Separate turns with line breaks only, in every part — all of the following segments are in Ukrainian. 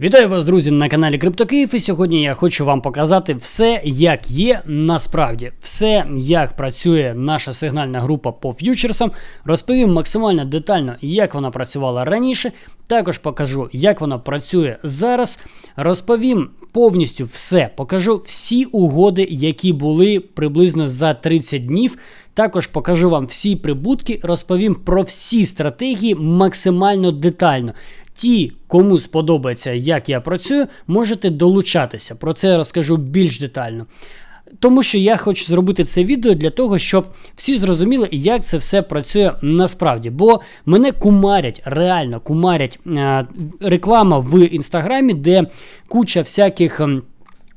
Вітаю вас, друзі, на каналі CryptoKiїв і сьогодні я хочу вам показати все, як є насправді, все, як працює наша сигнальна група по ф'ючерсам. Розповім максимально детально, як вона працювала раніше. Також покажу, як вона працює зараз. Розповім повністю все, покажу всі угоди, які були приблизно за 30 днів. Також покажу вам всі прибутки, розповім про всі стратегії максимально детально. Ті, кому сподобається, як я працюю, можете долучатися. Про це я розкажу більш детально. Тому що я хочу зробити це відео для того, щоб всі зрозуміли, як це все працює насправді. Бо мене кумарять, реально кумарять е, реклама в інстаграмі, де куча всяких.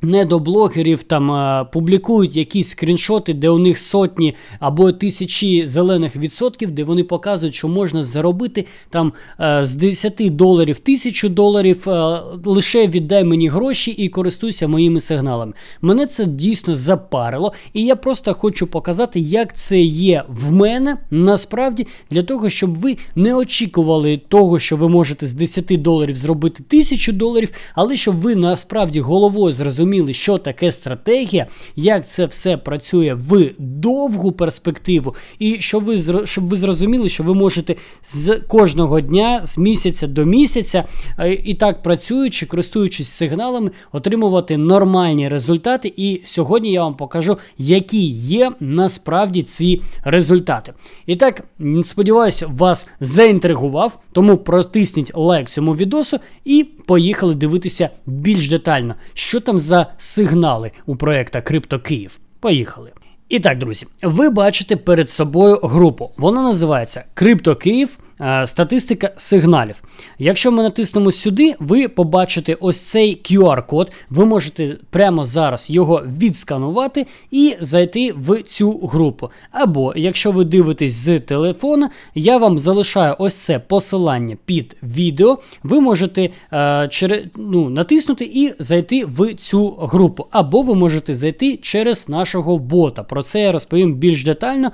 Ем, недоблогерів там е, публікують якісь скріншоти, де у них сотні або тисячі зелених відсотків, де вони показують, що можна заробити там е, з 10 доларів тисячу доларів. Е, лише віддай мені гроші і користуйся моїми сигналами. Мене це дійсно запарило, і я просто хочу показати, як це є в мене насправді для того, щоб ви не очікували того, що ви можете з 10 доларів зробити тисячу доларів, але щоб ви насправді головою зрозуміли зрозуміли, що таке стратегія, як це все працює в довгу перспективу, і щоб ви щоб ви зрозуміли, що ви можете з кожного дня, з місяця до місяця, е, і так працюючи, користуючись сигналами, отримувати нормальні результати. І сьогодні я вам покажу, які є насправді ці результати. І так, сподіваюся, вас заінтригував, тому протисніть лайк цьому відосу і поїхали дивитися більш детально, що там за сигнали у проекта Крипто Київ. Поїхали. І так, друзі, ви бачите перед собою групу. Вона називається Крипто Київ. Статистика сигналів. Якщо ми натиснемо сюди, ви побачите ось цей QR-код. Ви можете прямо зараз його відсканувати і зайти в цю групу. Або, якщо ви дивитесь з телефона, я вам залишаю ось це посилання під відео. Ви можете е, через, ну, натиснути і зайти в цю групу. Або ви можете зайти через нашого бота. Про це я розповім більш детально. Е,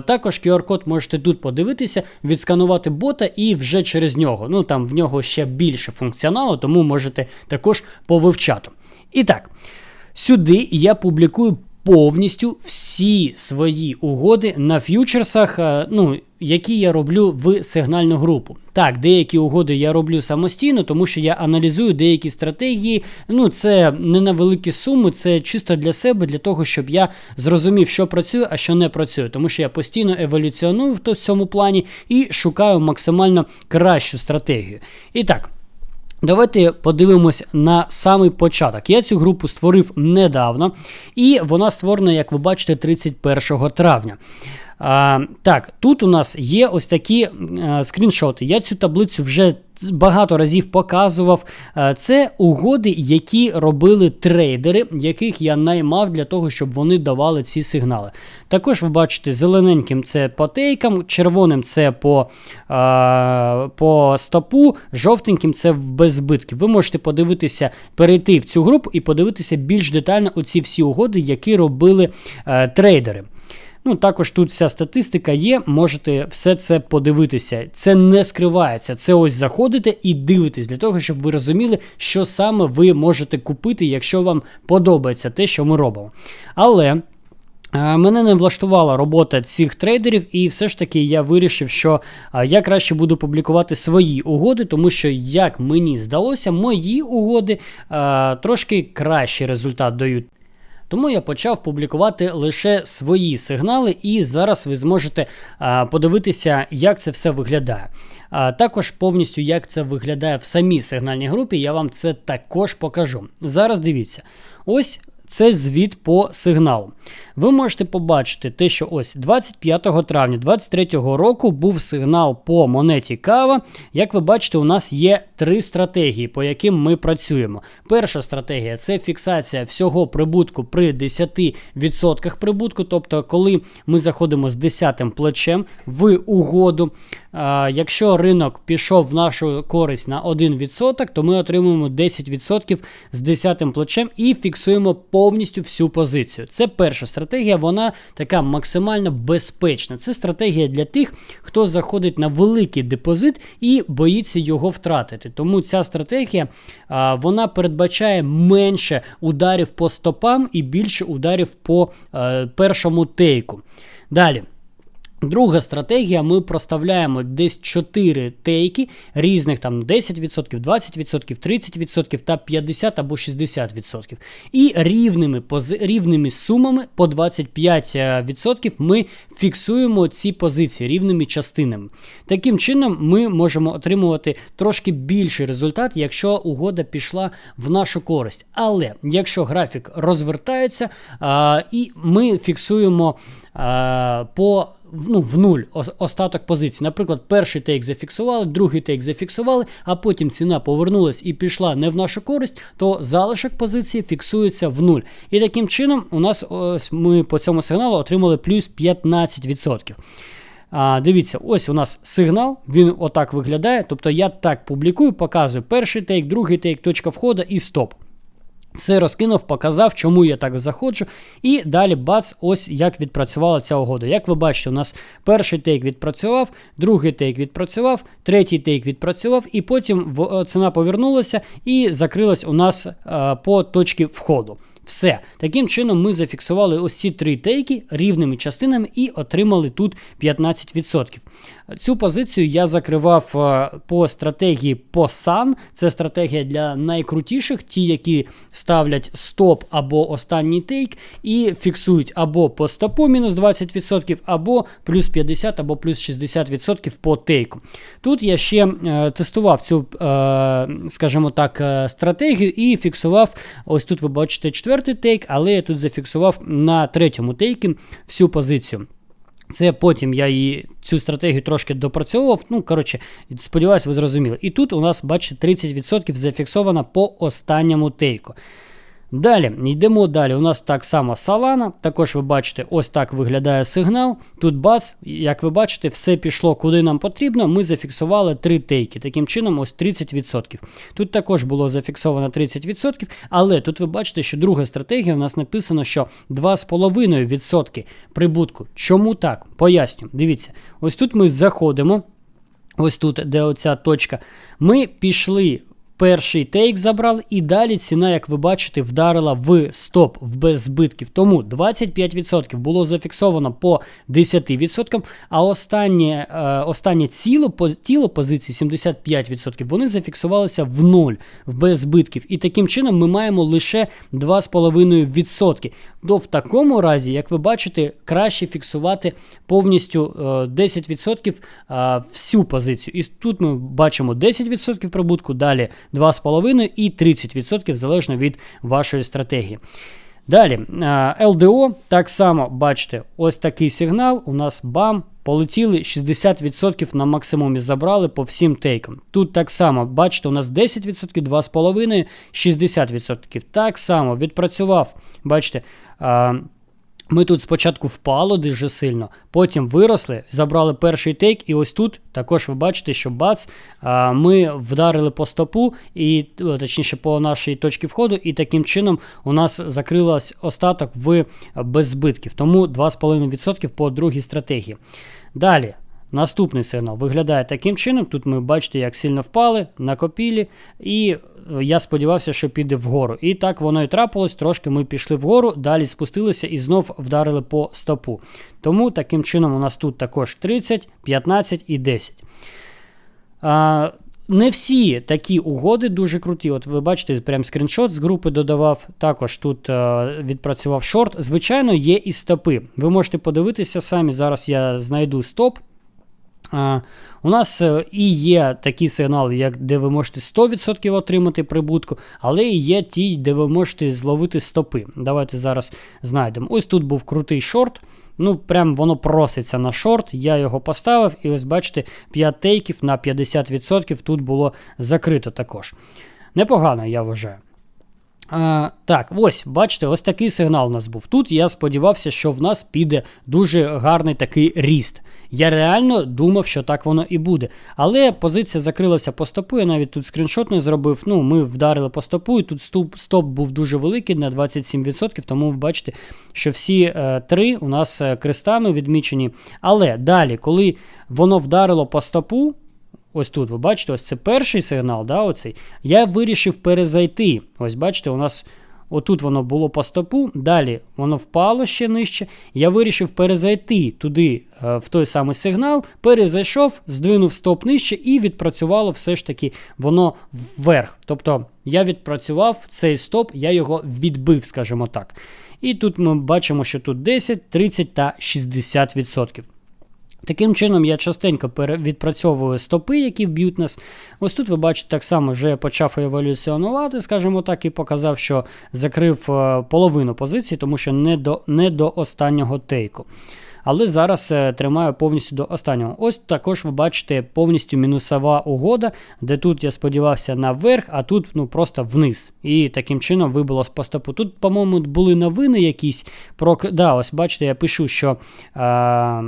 також QR-код можете тут подивитися, відсканувати сканувати бота і вже через нього. Ну там в нього ще більше функціоналу, тому можете також повивчати. І так, сюди я публікую повністю всі свої угоди на ф'ючерсах, е, ну, які я роблю в сигнальну групу. Так, деякі угоди я роблю самостійно, тому що я аналізую деякі стратегії. Ну, це не на великі суми, це чисто для себе, для того, щоб я зрозумів, що працює, а що не працює. Тому що я постійно еволюціоную в цьому плані і шукаю максимально кращу стратегію. І так. Давайте подивимось на самий початок. Я цю групу створив недавно, і вона створена, як ви бачите, 31 травня. А, Так, тут у нас є ось такі а, е, скріншоти. Я цю таблицю вже багато разів показував. Е, це угоди, які робили трейдери, яких я наймав для того, щоб вони давали ці сигнали. Також ви бачите, зелененьким це по тейкам, червоним це по а, е, по стопу, жовтеньким це без збитків. Ви можете подивитися, перейти в цю групу і подивитися більш детально оці всі угоди, які робили а, трейдери. Ну, також тут вся статистика є, можете все це подивитися. Це не скривається. Це ось заходите і дивитесь для того, щоб ви розуміли, що саме ви можете купити, якщо вам подобається те, що ми робимо. Але. Е, мене не влаштувала робота цих трейдерів, і все ж таки я вирішив, що е, я краще буду публікувати свої угоди, тому що, як мені здалося, мої угоди е, трошки кращий результат дають. Тому я почав публікувати лише свої сигнали, і зараз ви зможете подивитися, як це все виглядає. А також повністю як це виглядає в самій сигнальній групі, я вам це також покажу. Зараз дивіться. Ось це звіт по сигналу. Ви можете побачити те, що ось 25 травня 2023 року був сигнал по монеті кава. Як ви бачите, у нас є три стратегії, по яким ми працюємо. Перша стратегія це фіксація всього прибутку при 10% прибутку. Тобто, коли ми заходимо з 10 плечем в угоду. Якщо ринок пішов в нашу користь на 1%, то ми отримуємо 10% з 10 плечем і фіксуємо повністю всю позицію. Це перша стратегія, вона така максимально безпечна. Це стратегія для тих, хто заходить на великий депозит і боїться його втратити. Тому ця стратегія вона передбачає менше ударів по стопам і більше ударів по е, першому тейку. Далі. Друга стратегія, ми проставляємо десь 4 тейки різних там 10%, 20%, 30% та 50 або 60%. І рівними рівними сумами по 25% ми фіксуємо ці позиції рівними частинами. Таким чином, ми можемо отримувати трошки більший результат, якщо угода пішла в нашу користь. Але якщо графік розвертається, а, і ми фіксуємо а, по ну, в нуль остаток позицій. Наприклад, перший тейк зафіксували, другий тейк зафіксували, а потім ціна повернулась і пішла не в нашу користь, то залишок позиції фіксується в нуль. І таким чином у нас ось ми по цьому сигналу отримали плюс 15%. А, Дивіться, ось у нас сигнал, він отак виглядає. Тобто я так публікую, показую перший тейк, другий тейк, точка входу і стоп. Все розкинув, показав, чому я так заходжу. І далі бац, ось як відпрацювала ця угода. Як ви бачите, у нас перший тейк відпрацював, другий тейк відпрацював, третій тейк відпрацював, і потім е, ціна повернулася і закрилась у нас е, по точці входу. Все. Таким чином, ми зафіксували ось ці три тейки рівними частинами і отримали тут 15%. Цю позицію я закривав е, по стратегії POSAN. Це стратегія для найкрутіших, ті, які ставлять стоп або останній тейк, і фіксують або по стопу мінус 20%, або плюс 50 або плюс 60% по тейку. Тут я ще е, тестував цю, е, скажімо так, стратегію і фіксував. Ось тут ви бачите четвертий тейк, але я тут зафіксував на третьому тейкі всю позицію. Це потім я її цю стратегію трошки допрацьовував. Ну, коротше, сподіваюся, ви зрозуміли. І тут у нас, бачите, 30% зафіксовано по останньому тейку. Далі, йдемо далі. У нас так само Solana. Також ви бачите, ось так виглядає сигнал. Тут бац, як ви бачите, все пішло куди нам потрібно. Ми зафіксували три тейки. Таким чином, ось 30%. Тут також було зафіксовано 30%, але тут ви бачите, що друга стратегія у нас написано, що 2,5% прибутку. Чому так? Поясню. Дивіться, ось тут ми заходимо. Ось тут, де оця точка, ми пішли Перший тейк забрали, і далі ціна, як ви бачите, вдарила в стоп в без збитків. Тому 25% було зафіксовано по 10%, а останнє е, останнє ціло, тіло позиції 75%, вони зафіксувалися в 0 в без збитків. І таким чином ми маємо лише 2,5%. То в такому разі, як ви бачите, краще фіксувати повністю 10% е, е, всю позицю. І тут ми бачимо 10% прибутку, далі 2,5 і 30% залежно від вашої стратегії. Далі, е, так само бачите, ось такий сигнал. У нас бам, полетіли 60% на максимумі забрали по всім тейкам. Тут так само, бачите, у нас 10%, 2,5, 60%. Так само відпрацював, бачите. Ми тут спочатку впало дуже сильно, потім виросли, забрали перший тейк, і ось тут також ви бачите, що бац, ми вдарили по стопу, і точніше по нашій точці входу, і таким чином у нас закрилось остаток в без збитків. Тому 2,5% по другій стратегії. Далі. Наступний сигнал виглядає таким чином. Тут ми бачите, як сильно впали, накопілі, і е, я сподівався, що піде вгору. І так воно і трапилось. Трошки ми пішли вгору, далі спустилися і знов вдарили по стопу. Тому таким чином у нас тут також 30, 15 і 10. А, Не всі такі угоди дуже круті. От ви бачите, прям скріншот з групи додавав. Також тут е, відпрацював шорт. Звичайно, є і стопи. Ви можете подивитися самі. Зараз я знайду стоп. У нас е, і є такі сигнали, як де ви можете 100% отримати прибутку, але і є ті, де ви можете зловити стопи. Давайте зараз знайдемо. Ось тут був крутий шорт. Ну, прям воно проситься на шорт. Я його поставив, і ось бачите, 5 тейків на 50% тут було закрито також. Непогано, я вважаю. Так, ось, бачите, ось такий сигнал у нас був. Тут я сподівався, що в нас піде дуже гарний такий ріст. Я реально думав, що так воно і буде. Але позиція закрилася по стопу. Я навіть тут скріншот не зробив. Ну, Ми вдарили по стопу, і тут стоп, стоп був дуже великий на 27%, тому ви бачите, що всі е, три у нас е, крестами відмічені. Але далі, коли воно вдарило по стопу, Ось тут, ви бачите, ось це перший сигнал, да, оцей. Я вирішив перезайти. Ось бачите, у нас отут воно було по стопу, далі воно впало ще нижче. Я вирішив перезайти туди, е, в той самий сигнал, перезайшов, здвинув стоп нижче і відпрацювало все ж таки воно вверх. Тобто я відпрацював цей стоп, я його відбив, скажімо так. І тут ми бачимо, що тут 10, 30 та 60%. Таким чином, я частенько відпрацьовую стопи, які вб'ють нас. Ось тут ви бачите, так само вже я почав еволюціонувати, скажімо так, і показав, що закрив е, половину позиції, тому що не до, не до останнього тейку але зараз е, тримаю повністю до останнього. Ось також ви бачите повністю мінусова угода, де тут я сподівався наверх, а тут ну просто вниз. І таким чином вибило з поступу. Тут, по-моєму, були новини якісь про. Да, ось бачите, я пишу, що а,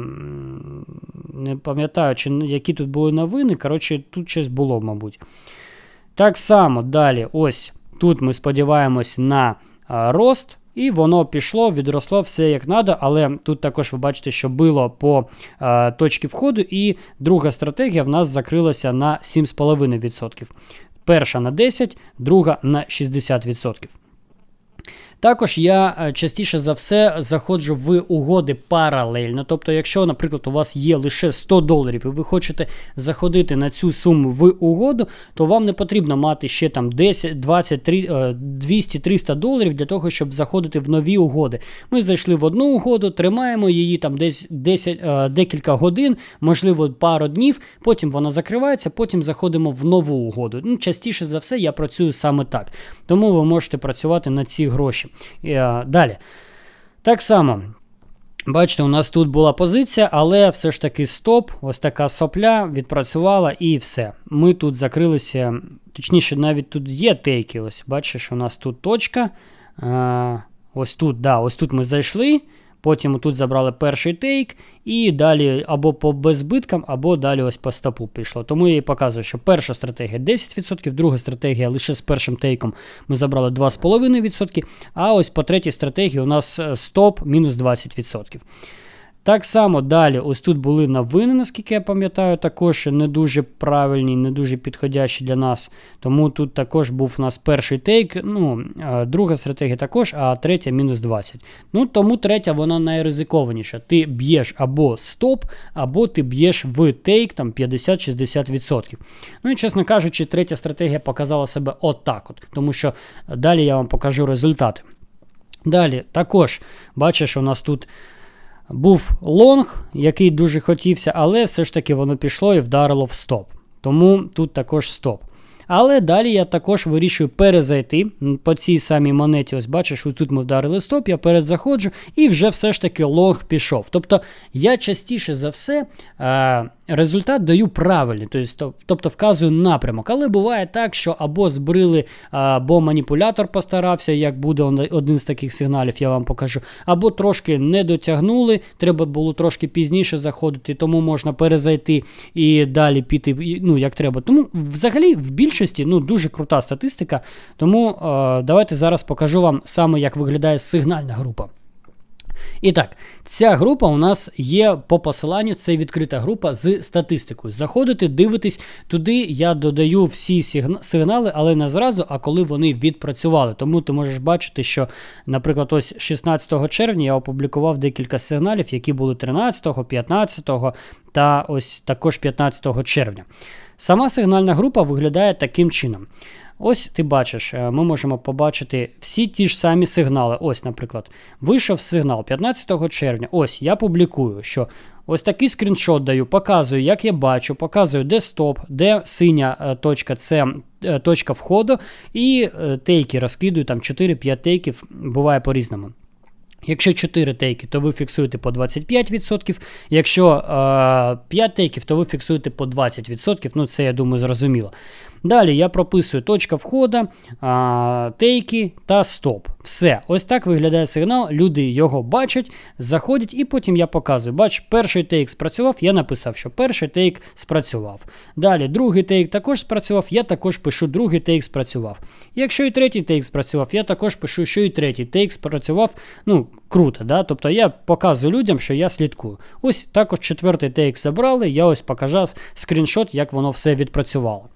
не пам'ятаю, чи які тут були новини. Коротше, тут щось було, мабуть. Так само далі, ось тут ми сподіваємось на рост. І воно пішло, відросло все як надо, але тут також ви бачите, що було по е, точці входу, і друга стратегія в нас закрилася на 7,5%. Перша на 10%, друга на 60%. Також я е, частіше за все заходжу в угоди паралельно. Тобто, якщо, наприклад, у вас є лише 100 доларів, і ви хочете заходити на цю суму в угоду, то вам не потрібно мати ще там 10, 20, 200-300 доларів для того, щоб заходити в нові угоди. Ми зайшли в одну угоду, тримаємо її там десь 10, е, декілька годин, можливо, пару днів, потім вона закривається, потім заходимо в нову угоду. Ну, Частіше за все, я працюю саме так. Тому ви можете працювати на ці гроші. Е, далі. Так само. Бачите, у нас тут була позиція, але все ж таки стоп, ось така сопля відпрацювала і все. Ми тут закрилися, точніше, навіть тут є тейки. Ось бачиш, у нас тут точка. Е, ось тут, да, ось тут ми зайшли. Потім тут забрали перший тейк, і далі або по беззбиткам, або далі ось по стопу пішло. Тому я і показую, що перша стратегія 10%, друга стратегія лише з першим тейком ми забрали 2,5%. А ось по третій стратегії у нас е, стоп мінус 20%. Так само далі, ось тут були новини, наскільки я пам'ятаю, також не дуже правильні, не дуже підходящі для нас. Тому тут також був у нас перший тейк, ну, друга стратегія також, а третя мінус 20. Ну, Тому третя вона найризикованіша. Ти б'єш або стоп, або ти б'єш в тейк там 50-60%. Ну і, чесно кажучи, третя стратегія показала себе отак. от, Тому що далі я вам покажу результати. Далі також бачиш, у нас тут. Був лонг, який дуже хотівся, але все ж таки воно пішло і вдарило в стоп. Тому тут також стоп. Але далі я також вирішую перезайти по цій самій монеті. Ось бачиш, тут ми вдарили стоп, я перезаходжу, і вже все ж таки лонг пішов. Тобто я частіше за все е, результат даю правильний, тобто, вказую напрямок. Але буває так, що або збрили, або маніпулятор постарався, як буде один з таких сигналів, я вам покажу, або трошки не дотягнули, треба було трошки пізніше заходити, тому можна перезайти і далі піти, ну, як треба. Тому взагалі в більшості ну, дуже крута статистика. Тому давайте зараз покажу вам саме, як виглядає сигнальна група. І так, ця група у нас є по посиланню, це відкрита група з статистикою. Заходите, дивитесь, туди я додаю всі сигнали, але не зразу, а коли вони відпрацювали. Тому ти можеш бачити, що, наприклад, ось 16 червня я опублікував декілька сигналів, які були 13, 15 та ось також 15 червня. Сама сигнальна група виглядає таким чином. Ось ти бачиш, е, ми можемо побачити всі ті ж самі сигнали. Ось, наприклад, вийшов сигнал 15 червня. Ось я публікую, що ось такий скріншот даю, показую, як я бачу, показую, де стоп, де синя е, точка це е, точка входу, і тейки розкидую, там 4-5 тейків, буває по-різному. Якщо 4 тейки, то ви фіксуєте по 25%. Якщо е, 5 тейків, то ви фіксуєте по 20%. Ну, це, я думаю, зрозуміло. Далі я прописую точка входу, а, тейки та стоп. Все, ось так виглядає сигнал. Люди його бачать, заходять, і потім я показую. Бач, перший тейк спрацював, я написав, що перший тейк спрацював. Далі другий тейк також спрацював, я також пишу другий тейк спрацював. Якщо і третій тейк спрацював, я також пишу, що і третій тейк спрацював. Ну, круто, да? Тобто я показую людям, що я слідкую. Ось також четвертий тейк забрали, я ось показав скріншот, як воно все відпрацювало.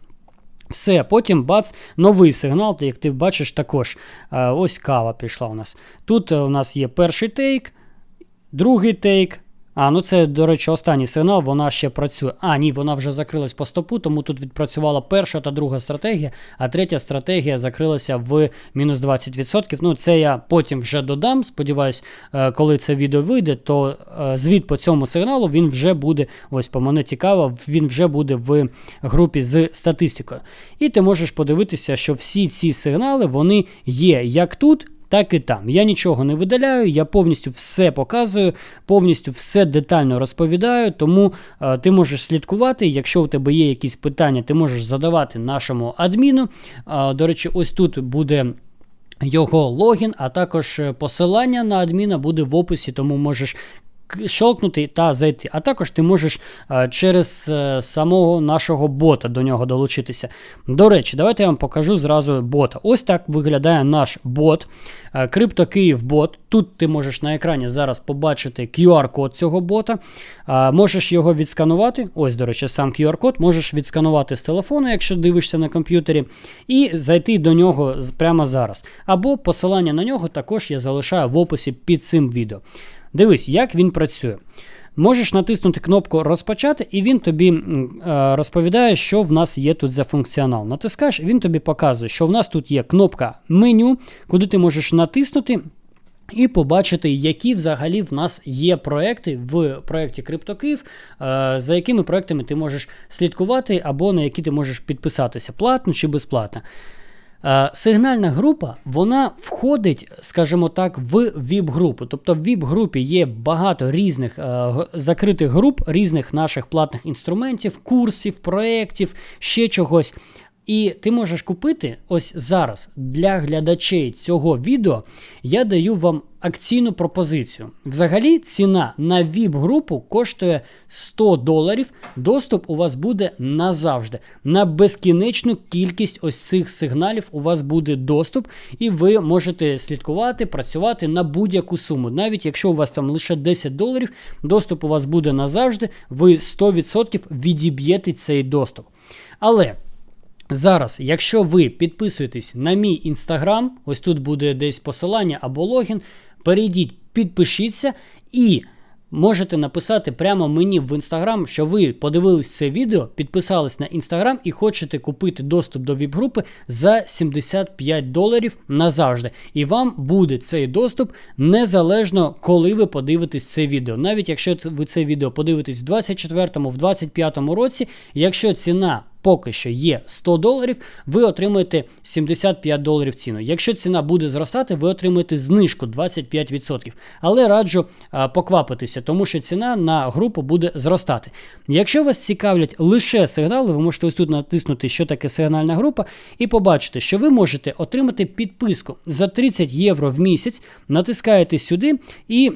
Все, потім бац, новий сигнал, як ти бачиш, також е, ось кава пішла у нас. Тут е, у нас є перший тейк, другий тейк. А, ну це, до речі, останній сигнал, вона ще працює. А, ні, вона вже закрилась по стопу, тому тут відпрацювала перша та друга стратегія, а третя стратегія закрилася в мінус 20%. Ну, це я потім вже додам. Сподіваюсь, е, коли це відео вийде, то е, звіт по цьому сигналу він вже буде, ось по мене цікаво, він вже буде в групі з статистикою. І ти можеш подивитися, що всі ці сигнали вони є як тут так і там. Я нічого не видаляю, я повністю все показую, повністю все детально розповідаю, тому е, ти можеш слідкувати. Якщо у тебе є якісь питання, ти можеш задавати нашому адміну. Е, до речі, ось тут буде. Його логін, а також е, посилання на адміна буде в описі, тому можеш щелкнути та зайти. А також ти можеш через самого нашого бота до нього долучитися. До речі, давайте я вам покажу зразу бота. Ось так виглядає наш бот. Крипто Київ бот. Тут ти можеш на екрані зараз побачити QR-код цього бота. Можеш його відсканувати. Ось, до речі, сам QR-код, можеш відсканувати з телефону, якщо дивишся на комп'ютері, і зайти до нього прямо зараз. Або посилання на нього також я залишаю в описі під цим відео. Дивись, як він працює. Можеш натиснути кнопку Розпочати, і він тобі е, розповідає, що в нас є тут за функціонал. Натискаєш, він тобі показує, що в нас тут є кнопка меню, куди ти можеш натиснути. І побачити, які взагалі в нас є проекти в проєкті CryptoKiv, е, за якими проектами ти можеш слідкувати, або на які ти можеш підписатися, платно чи безплатно. Е, сигнальна група вона входить, скажімо так, в ВІП-групу. Тобто в ВІП-групі є багато різних е, закритих груп, різних наших платних інструментів, курсів, проєктів, ще чогось. І ти можеш купити ось зараз для глядачей цього відео. Я даю вам акційну пропозицію. Взагалі, ціна на ВІП-групу коштує 100 доларів. Доступ у вас буде назавжди. На безкінечну кількість ось цих сигналів у вас буде доступ, і ви можете слідкувати, працювати на будь-яку суму. Навіть якщо у вас там лише 10 доларів, доступ у вас буде назавжди, ви 100% відіб'єте цей доступ. Але. Зараз, якщо ви підписуєтесь на мій інстаграм, ось тут буде десь посилання або логін, перейдіть, підпишіться і можете написати прямо мені в інстаграм, що ви подивились це відео, підписались на інстаграм і хочете купити доступ до віп-групи за 75 доларів назавжди. І вам буде цей доступ незалежно, коли ви подивитесь це відео. Навіть якщо ви це відео подивитесь в 24-му, в 25-му році, якщо ціна поки що є 100 доларів, ви отримаєте 75 доларів ціну. Якщо ціна буде зростати, ви отримаєте знижку 25%. Але раджу а, поквапитися, тому що ціна на групу буде зростати. Якщо вас цікавлять лише сигнали, ви можете ось тут натиснути, що таке сигнальна група, і побачити, що ви можете отримати підписку за 30 євро в місяць, натискаєте сюди і.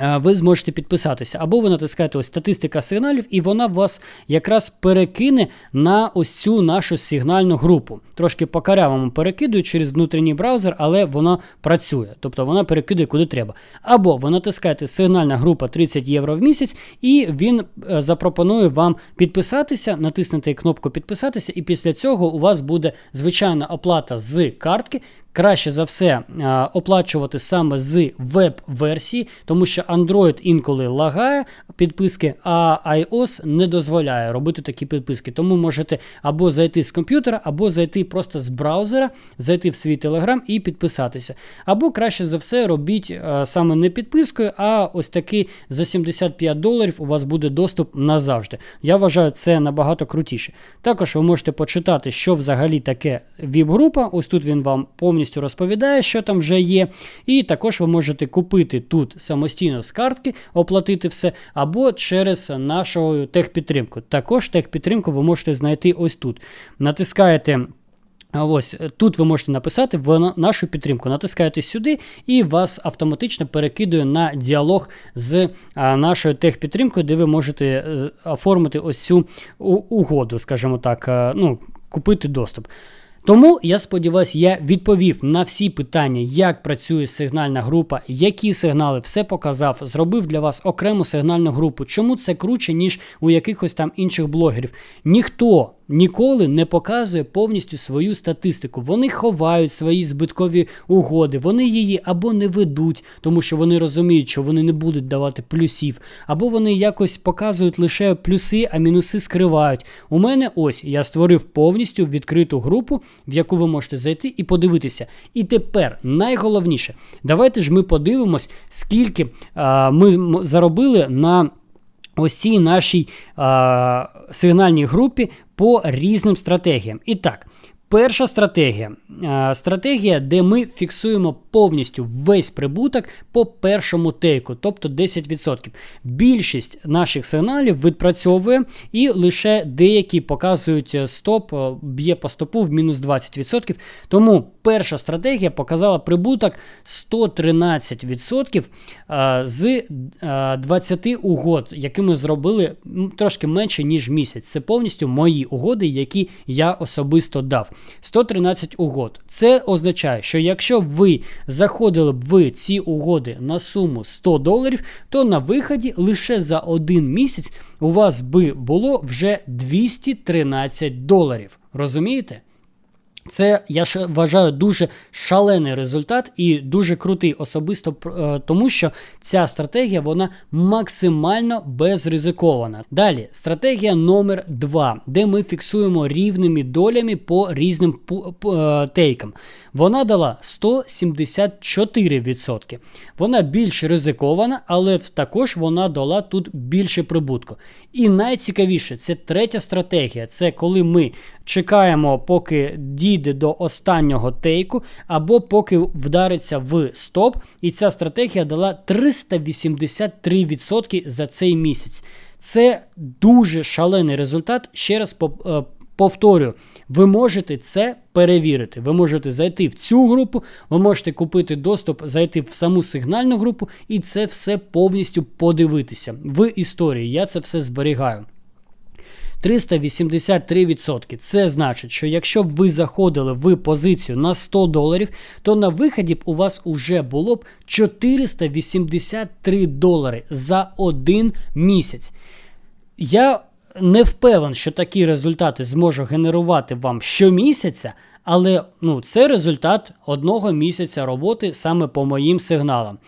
Е, ви зможете підписатися, або ви натискаєте ось статистика сигналів, і вона вас якраз перекине на ось цю нашу сигнальну групу. Трошки по карявому перекидують через внутрішній браузер, але вона працює. Тобто вона перекидує куди треба. Або ви натискаєте сигнальна група 30 євро в місяць, і він е, запропонує вам підписатися, натиснути кнопку підписатися, і після цього у вас буде звичайна оплата з картки краще за все оплачувати саме з веб-версії, тому що Android інколи лагає підписки, а iOS не дозволяє робити такі підписки. Тому можете або зайти з комп'ютера, або зайти просто з браузера, зайти в свій Telegram і підписатися. Або краще за все робіть саме не підпискою, а ось такий за 75 доларів у вас буде доступ назавжди. Я вважаю, це набагато крутіше. Також ви можете почитати, що взагалі таке віп-група. Ось тут він вам повністю повністю розповідає, що там вже є. І також ви можете купити тут самостійно з картки, оплатити все, або через нашу техпідтримку. Також техпідтримку ви можете знайти ось тут. Натискаєте. Ось тут ви можете написати в нашу підтримку. Натискаєте сюди, і вас автоматично перекидує на діалог з нашою техпідтримкою, де ви можете е, оформити ось цю угоду, скажімо так, е, ну, купити доступ. Тому я сподіваюся, я відповів на всі питання, як працює сигнальна група, які сигнали, все показав, зробив для вас окрему сигнальну групу. Чому це круче, ніж у якихось там інших блогерів? Ніхто ніколи не показує повністю свою статистику. Вони ховають свої збиткові угоди, вони її або не ведуть, тому що вони розуміють, що вони не будуть давати плюсів, або вони якось показують лише плюси, а мінуси скривають. У мене ось я створив повністю відкриту групу, в яку ви можете зайти і подивитися. І тепер найголовніше, давайте ж ми подивимось, скільки а, ми заробили на ось цій нашій а, сигнальній групі по різним стратегіям. І так, перша стратегія. Стратегія, де ми фіксуємо повністю весь прибуток по першому тейку, тобто 10%. Більшість наших сигналів відпрацьовує, і лише деякі показують е, стоп, е, б'є по стопу в мінус 20%. Тому перша стратегія показала прибуток 113% е, з е, 20 угод, які ми зробили трошки менше, ніж місяць. Це повністю мої угоди, які я особисто дав. 113 угод. Це означає, що якщо ви заходили б в ці угоди на суму 100 доларів, то на виході лише за один місяць у вас би було вже 213 доларів. Розумієте? Це я вважаю дуже шалений результат і дуже крутий, особисто е, тому, що ця стратегія вона максимально безризикована. Далі, стратегія номер 2, де ми фіксуємо рівними долями по різним е, тейкам. Вона дала 174%. Вона більш ризикована, але також вона дала тут більше прибутку. І найцікавіше, це третя стратегія. Це коли ми чекаємо, поки дійде до останнього тейку, або поки вдариться в стоп. І ця стратегія дала 383% за цей місяць. Це дуже шалений результат. Ще раз е, повторюю, ви можете це перевірити. Ви можете зайти в цю групу, ви можете купити доступ, зайти в саму сигнальну групу і це все повністю подивитися в історії. Я це все зберігаю. 383%. Це значить, що якщо б ви заходили в позицію на 100 доларів, то на виході б у вас уже було б 483 долари за один місяць. Я не впевнен, що такі результати зможу генерувати вам щомісяця, але ну, це результат одного місяця роботи саме по моїм сигналам.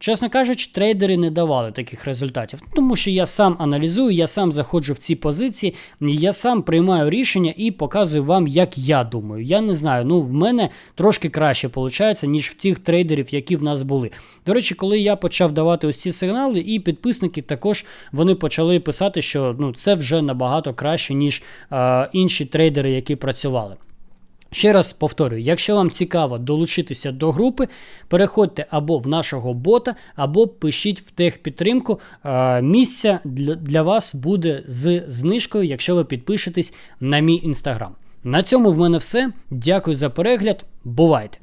Чесно кажучи, трейдери не давали таких результатів, тому що я сам аналізую, я сам заходжу в ці позиції, я сам приймаю рішення і показую вам, як я думаю. Я не знаю, ну в мене трошки краще виходить, ніж в тих трейдерів, які в нас були. До речі, коли я почав давати ось ці сигнали, і підписники також вони почали писати, що ну це вже набагато краще, ніж е, інші трейдери, які працювали. Ще раз повторюю, якщо вам цікаво долучитися до групи, переходьте або в нашого бота, або пишіть в техпідтримку. Місця для вас буде з знижкою, якщо ви підпишетесь на мій інстаграм. На цьому в мене все. Дякую за перегляд. Бувайте!